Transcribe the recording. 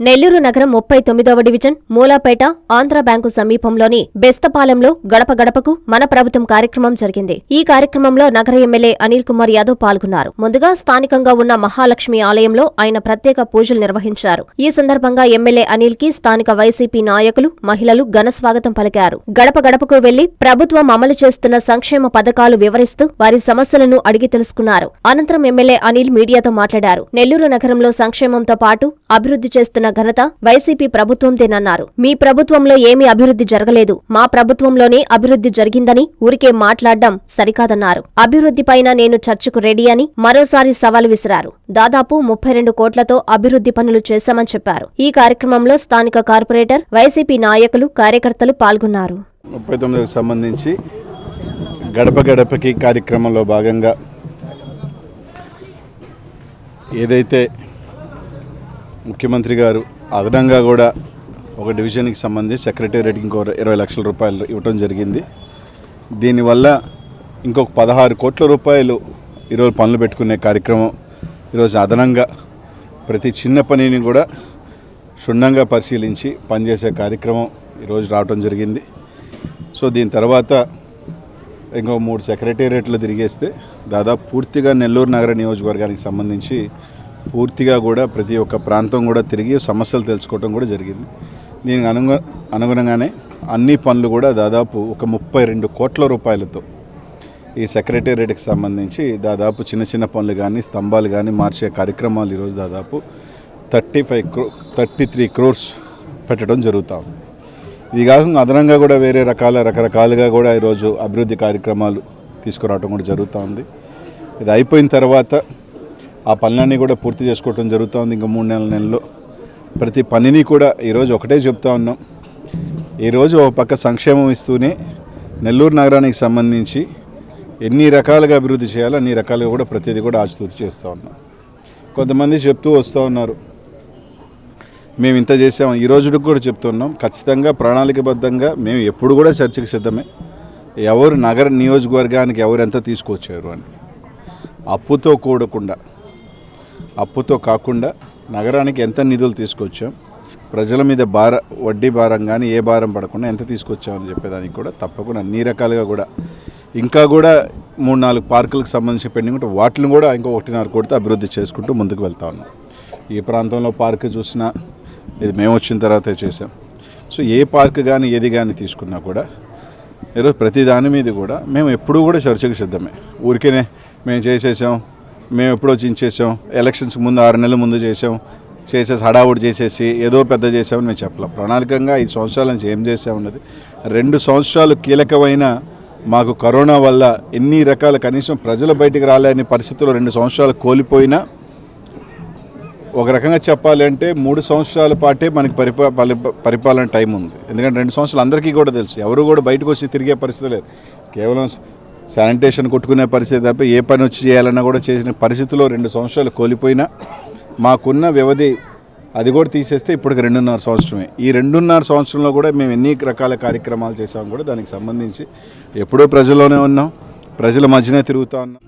నెల్లూరు నగరం ముప్పై తొమ్మిదవ డివిజన్ మూలాపేట ఆంధ్ర బ్యాంకు సమీపంలోని బెస్తపాలెంలో గడప గడపకు మన ప్రభుత్వం కార్యక్రమం జరిగింది. ఈ కార్యక్రమంలో నగర ఎమ్మెల్యే అనిల్ కుమార్ యాదవ్ పాల్గొన్నారు. ముందుగా స్థానికంగా ఉన్న మహాలక్ష్మి ఆలయంలో ఆయన ప్రత్యేక పూజలు నిర్వహించారు. ఈ సందర్భంగా ఎమ్మెల్యే అనిల్కి స్థానిక వైసీపీ నాయకులు మహిళలు ఘన స్వాగతం పలికారు. గడప గడపకు వెళ్ళి ప్రభుత్వం అమలు చేస్తున్న సంక్షేమ పథకాలు వివరిస్తూ వారి సమస్యలను అడిగి తెలుసుకున్నారు. అనంతరం ఎమ్మెల్యే అనిల్ మీడియాతో మాట్లాడారు. నెల్లూరు నగరంలో సంక్షేమంతో పాటు అభివృద్ధి చేస్తున్న ఘనత వైసీపీ ప్రభుత్వందేనన్నారు మీ ప్రభుత్వంలో ఏమీ అభివృద్ధి జరగలేదు. మా ప్రభుత్వంలోనే అభివృద్ధి జరిగిందని ఊరికే మాట్లాడడం సరికాదన్నారు. అభివృద్ధిపైన నేను చర్చకు రెడీ అని మరోసారి సవాలు విసిరారు. దాదాపు ముప్పై రెండు కోట్లతో అభివృద్ధి పనులు చేశామని చెప్పారు. ఈ కార్యక్రమంలో స్థానిక కార్పొరేటర్ వైసీపీ నాయకులు కార్యకర్తలు పాల్గొన్నారు. ముప్పై తొమ్మిదికి సంబంధించి గడప గడపకి కార్యక్రమంలో భాగంగా ఏదైతే ముఖ్యమంత్రి గారు అదనంగా కూడా ఒక డివిజన్కి సంబంధించి సెక్రటేరియట్కి ఇంకో ఇరవై లక్షల రూపాయలు ఇవ్వటం జరిగింది. దీనివల్ల ఇంకొక పదహారు కోట్ల రూపాయలు ఈరోజు పనులు పెట్టుకునే కార్యక్రమం ఈరోజు అదనంగా ప్రతి చిన్న పనిని కూడా క్షుణ్ణంగా పరిశీలించి పనిచేసే కార్యక్రమం ఈరోజు రావటం జరిగింది. సో దీని తర్వాత ఇంకో మూడు సెక్రటేరియట్లు తిరిగేస్తే దాదాపు పూర్తిగా నెల్లూరు నగర నియోజకవర్గానికి సంబంధించి పూర్తిగా కూడా ప్రతి ఒక్క ప్రాంతం కూడా తిరిగి సమస్యలు తెలుసుకోవడం కూడా జరిగింది. దీనికి అనుగు అనుగుణంగానే అన్ని పనులు కూడా దాదాపు ఒక ముప్పై రెండు కోట్ల రూపాయలతో ఈ సెక్రటేరియట్కి సంబంధించి దాదాపు చిన్న చిన్న పనులు కానీ స్తంభాలు కానీ మార్చే కార్యక్రమాలు ఈరోజు దాదాపు థర్టీ ఫైవ్ క్రో థర్టీ త్రీ క్రోర్స్ పెట్టడం జరుగుతూ ఉంది. ఇది కాకుండా అదనంగా కూడా వేరే రకాల రకరకాలుగా కూడా ఈరోజు అభివృద్ధి కార్యక్రమాలు తీసుకురావడం కూడా జరుగుతూ ఉంది. ఇది అయిపోయిన తర్వాత ఆ పనులన్నీ కూడా పూర్తి చేసుకోవడం జరుగుతూ ఉంది ఇంకా మూడు నెలల నెలలో. ప్రతి పనిని కూడా ఈరోజు ఒకటే చెప్తా ఉన్నాం. ఈరోజు ఒక పక్క సంక్షేమం ఇస్తూనే నెల్లూరు నగరానికి సంబంధించి ఎన్ని రకాలుగా అభివృద్ధి చేయాలో అన్ని రకాలుగా కూడా ప్రతిదీ కూడా ఆచితూచి చేస్తూ ఉన్నాం. కొంతమంది చెప్తూ వస్తూ ఉన్నారు. మేము ఇంత చేసాం ఈ రోజుకి కూడా చెప్తున్నాం ఖచ్చితంగా ప్రణాళికబద్ధంగా మేము ఎప్పుడు కూడా చర్చకు సిద్ధమే. ఎవరు నగర నియోజకవర్గానికి ఎవరు ఎంత తీసుకొచ్చారు అని. అప్పుతో కూడకుండా అప్పుతో కాకుండా నగరానికి ఎంత నిధులు తీసుకొచ్చాం ప్రజల మీద భార వడ్డీ భారం కానీ ఏ భారం పడకుండా ఎంత తీసుకొచ్చామని చెప్పేదానికి కూడా తప్పకుండా అన్ని రకాలుగా కూడా. ఇంకా కూడా మూడు నాలుగు పార్కులకు సంబంధించి పెండింగ్ ఉంటే వాటిని కూడా ఇంకా ఒకటిన్నర కోటితో అభివృద్ధి చేసుకుంటూ ముందుకు వెళ్తా ఉన్నాం. ఈ ప్రాంతంలో పార్క్ చూసినా ఇది మేము వచ్చిన తర్వాతే చేసాం సో ఏ పార్క్ కానీ ఏది కానీ తీసుకున్నా కూడా ఈరోజు ప్రతి దాని మీద కూడా మేము ఎప్పుడూ కూడా చర్చకు సిద్ధమే. ఊరికేనే మేము చేసేసాం మేము ఎప్పుడో చేసాం. ఎలక్షన్స్ ముందు ఆరు నెలల ముందు చేసాం. చేసేసి హడావుడి చేసేసి ఏదో పెద్ద చేసామని మేము చెప్పలేం. ప్రణాళికంగా ఐదు సంవత్సరాల నుంచి ఏం చేసామన్నది. రెండు సంవత్సరాలు కీలకమైన మాకు కరోనా వల్ల ఎన్ని రకాల కనీసం ప్రజలు బయటికి రాలేని పరిస్థితుల్లో రెండు సంవత్సరాలు కోల్పోయినా ఒక రకంగా చెప్పాలంటే మూడు సంవత్సరాల పాటే మనకి పరిపా పరిపాలన టైం ఉంది. ఎందుకంటే రెండు సంవత్సరాలు అందరికీ కూడా తెలుసు. ఎవరు కూడా బయటకు వచ్చి తిరిగే పరిస్థితి లేదు. కేవలం శానిటేషన్ కొట్టుకునే పరిస్థితి తప్ప ఏ పని వచ్చి చేయాలన్నా కూడా చేసిన పరిస్థితిలో రెండు సంవత్సరాలు కోల్పోయినా మాకున్న వ్యవధి అది కూడా తీసేస్తే ఇప్పటికి రెండున్నర సంవత్సరమే. ఈ రెండున్నర సంవత్సరంలో కూడా మేము ఎన్ని రకాల కార్యక్రమాలు చేసాము కూడా దానికి సంబంధించి ఎప్పుడూ ప్రజల్లోనే ఉన్నాం. ప్రజల మధ్యనే తిరుగుతూ ఉన్నాం.